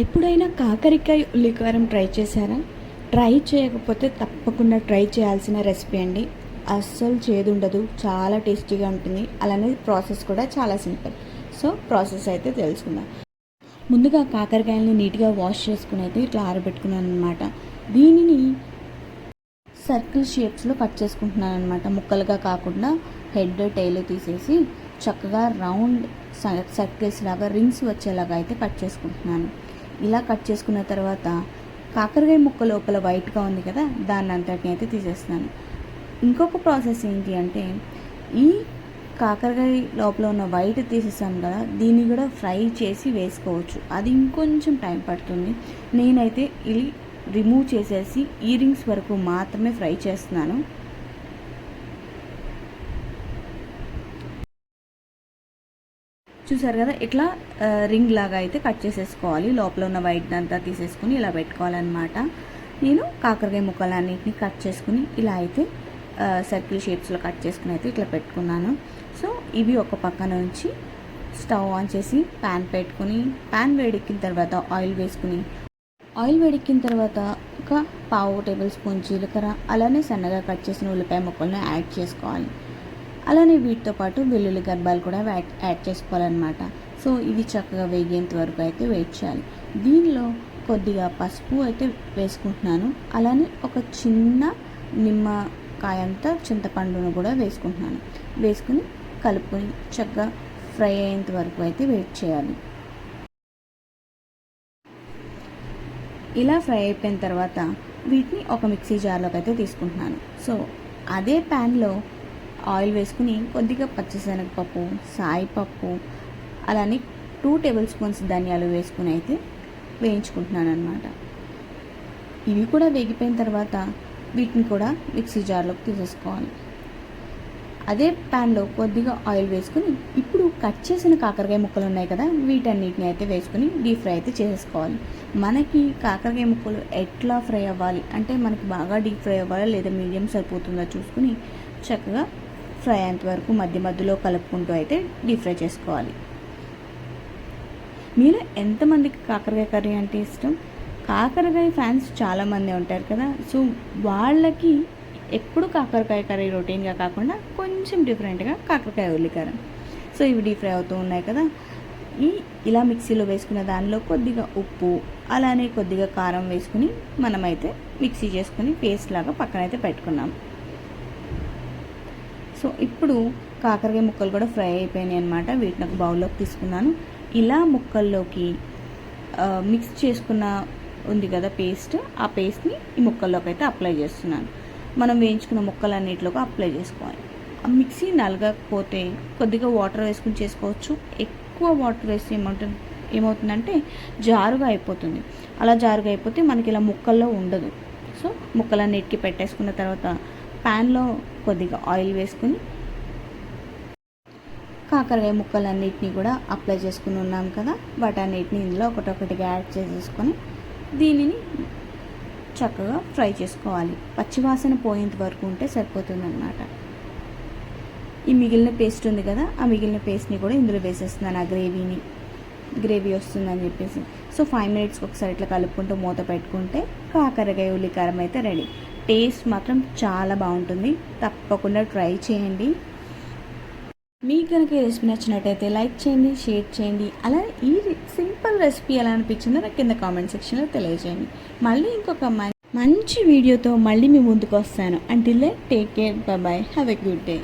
ఎప్పుడైనా కాకరకాయ ఉల్లికారం ట్రై చేశారా? ట్రై చేయకపోతే తప్పకుండా ట్రై చేయాల్సిన రెసిపీ అండి. అస్సలు చేదు ఉండదు చాలా టేస్టీగా ఉంటుంది. అలానే ప్రాసెస్ కూడా చాలా సింపుల్. సో ప్రాసెస్ అయితే తెలుసుకుందాం. ముందుగా కాకరకాయలని నీట్గా వాష్ చేసుకుని అయితే ఇట్లా ఆరబెట్టుకున్నాను అనమాట దీనిని సర్కిల్ షేప్స్లో కట్ చేసుకుంటున్నాను అనమాట ముక్కలుగా కాకుండా హెడ్ టైల్ తీసేసి చక్కగా రౌండ్ సర్కిల్స్ లాగా రింగ్స్ వచ్చేలాగా అయితే కట్ చేసుకుంటున్నాను. ఇలా కట్ చేసుకున్న తర్వాత కాకరకాయ ముక్క లోపల వైట్గా ఉంది కదా దాన్ని అంతటిని అయితే తీసేస్తున్నాను. ఇంకొక ప్రాసెస్ ఏంటి అంటే ఈ కాకరకాయ లోపల ఉన్న వైట్ తీసేసాం కదా దీన్ని కూడా ఫ్రై చేసి వేసుకోవచ్చు. అది ఇంకొంచెం టైం పడుతుంది. నేనైతే ఇది రిమూవ్ చేసేసి ఇయరింగ్స్ వరకు మాత్రమే ఫ్రై చేస్తున్నాను. చూసారు కదా ఇట్లా రింగ్ లాగా అయితే కట్ చేసేసుకోవాలి. లోపల ఉన్న వైట్ అంతా తీసేసుకుని ఇలా పెట్టుకోవాలన్నమాట. నేను కాకరకాయ ముక్కలన్నిటిని కట్ చేసుకుని ఇలా అయితే సర్కిల్ షేప్స్లో కట్ చేసుకుని అయితే ఇట్లా పెట్టుకున్నాను. సో ఇవి ఒక పక్కన నుంచి స్టవ్ ఆన్ చేసి ప్యాన్ పెట్టుకుని ప్యాన్ వేడెక్కిన తర్వాత ఆయిల్ వేసుకుని ఆయిల్ వేడెక్కిన తర్వాత ఒక పావు టేబుల్ స్పూన్ జీలకర్ర అలానే సన్నగా కట్ చేసిన ఉల్లిపాయ ముక్కలను యాడ్ చేసుకోవాలి. అలానే వీటితో పాటు వెల్లుల్లి గర్భాలు కూడా యాడ్ యాడ్ చేసుకోవాలన్నమాట. సో ఇవి చక్కగా వేగేంత వరకు అయితే వెయిట్ చేయాలి. దీనిలో కొద్దిగా పసుపు అయితే వేసుకుంటున్నాను. అలానే ఒక చిన్న నిమ్మకాయంత చింతపండును కూడా వేసుకుంటున్నాను. వేసుకుని కలుపుకొని చక్కగా ఫ్రై అయ్యేంత వరకు అయితే వెయిట్ చేయాలి. ఇలా ఫ్రై అయిపోయిన తర్వాత వీటిని ఒక మిక్సీ జార్లోకి అయితే తీసుకుంటున్నాను. సో అదే ప్యాన్లో ఆయిల్ వేసుకుని కొద్దిగా పచ్చిశనగపప్పు సాయిపప్పు అలానే టూ టేబుల్ స్పూన్స్ ధనియాలు వేసుకుని అయితే వేయించుకుంటున్నాను అనమాట ఇవి కూడా వేగిపోయిన తర్వాత వీటిని కూడా మిక్సీ జార్లోకి తీసేసుకోవాలి. అదే ప్యాన్లో కొద్దిగా ఆయిల్ వేసుకుని ఇప్పుడు కట్ చేసిన కాకరకాయ ముక్కలు ఉన్నాయి కదా వీటన్నిటిని అయితే వేసుకుని డీప్ ఫ్రై అయితే చేసేసుకోవాలి. మనకి కాకరకాయ ముక్కలు ఎట్లా ఫ్రై అవ్వాలి? అంటే మనకి బాగా డీప్ ఫ్రై అవ్వాలా లేదా మీడియం సరిపోతుందో చూసుకుని చక్కగా ఫ్రై అయ్యేంత వరకు మధ్య మధ్యలో కలుపుకుంటూ అయితే డీప్ ఫ్రై చేసుకోవాలి. మీలో ఎంతమందికి కాకరకాయ కర్రీ అంటే ఇష్టం? కాకరకాయ ఫ్యాన్స్ చాలామంది ఉంటారు కదా. సో వాళ్ళకి ఎప్పుడు కాకరకాయ కర్రీ రొటీన్గా కాకుండా కొంచెం డిఫరెంట్గా కాకరకాయ ఉల్లికారం. సో ఇవి డీప్ ఫ్రై అవుతూ ఉన్నాయి కదా. ఈ ఇలా మిక్సీలో వేసుకున్న దానిలో కొద్దిగా ఉప్పు అలానే కొద్దిగా కారం వేసుకుని మనమైతే మిక్సీ చేసుకుని పేస్ట్ లాగా పక్కనైతే పెట్టుకున్నాం. సో ఇప్పుడు కాకరకాయ ముక్కలు కూడా ఫ్రై అయిపోయినాయి అనమాట వీటిని ఒక బౌల్లోకి తీసుకున్నాను. ఇలా ముక్కల్లోకి మిక్స్ చేసుకున్న ఉంది కదా పేస్ట్ ఆ పేస్ట్ని ఈ ముక్కల్లోకి అయితే అప్లై చేస్తున్నాను. మనం వేయించుకున్న ముక్కలన్నిటిలోకి అప్లై చేసుకోవాలి. ఆ మిక్సీ నలగకపోతే కొద్దిగా వాటర్ వేసుకుని చేసుకోవచ్చు. ఎక్కువ వాటర్ వేస్తే ఏమవుతుంది ఏమవుతుందంటే జారుగా అయిపోతుంది. అలా జారుగా అయిపోతే మనకి ఇలా ముక్కల్లో ఉండదు. సో ముక్కలన్నిటికీ పెట్టేసుకున్న తర్వాత ప్యాన్లో కొద్దిగా ఆయిల్ వేసుకుని కాకరకాయ ముక్కలన్నిటిని కూడా అప్లై చేసుకుని ఉన్నాం కదా. వాటన్నిటిని ఇందులో ఒకటొకటిగా యాడ్ చేసేసుకొని దీనిని చక్కగా ఫ్రై చేసుకోవాలి. పచ్చివాసన పోయేంత వరకు ఉంటే సరిపోతుంది ఈ మిగిలిన పేస్ట్ ఉంది కదా ఆ మిగిలిన పేస్ట్ని కూడా ఇందులో వేసేస్తున్నాను ఆ గ్రేవీని. గ్రేవీ వస్తుందని చెప్పేసి. సో ఫైవ్ మినిట్స్కి ఒకసారి ఇట్లా కలుపుకుంటూ మూత పెట్టుకుంటే కాకరకాయ ఉల్లికారం అయితే రెడీ. టేస్ట్ మాత్రం చాలా బాగుంటుంది. తప్పకుండా ట్రై చేయండి. మీకు కనుక ఈ రెసిపీ నచ్చినట్టయితే లైక్ చేయండి షేర్ చేయండి. అలానే ఈ సింపుల్ రెసిపీ ఎలా అనిపించిందో నాకు కింద కామెంట్ సెక్షన్లో తెలియజేయండి. మళ్ళీ ఇంకొక మంచి వీడియోతో మళ్ళీ మీ ముందుకు వస్తాను. అంటిల్లే take care bye have a good day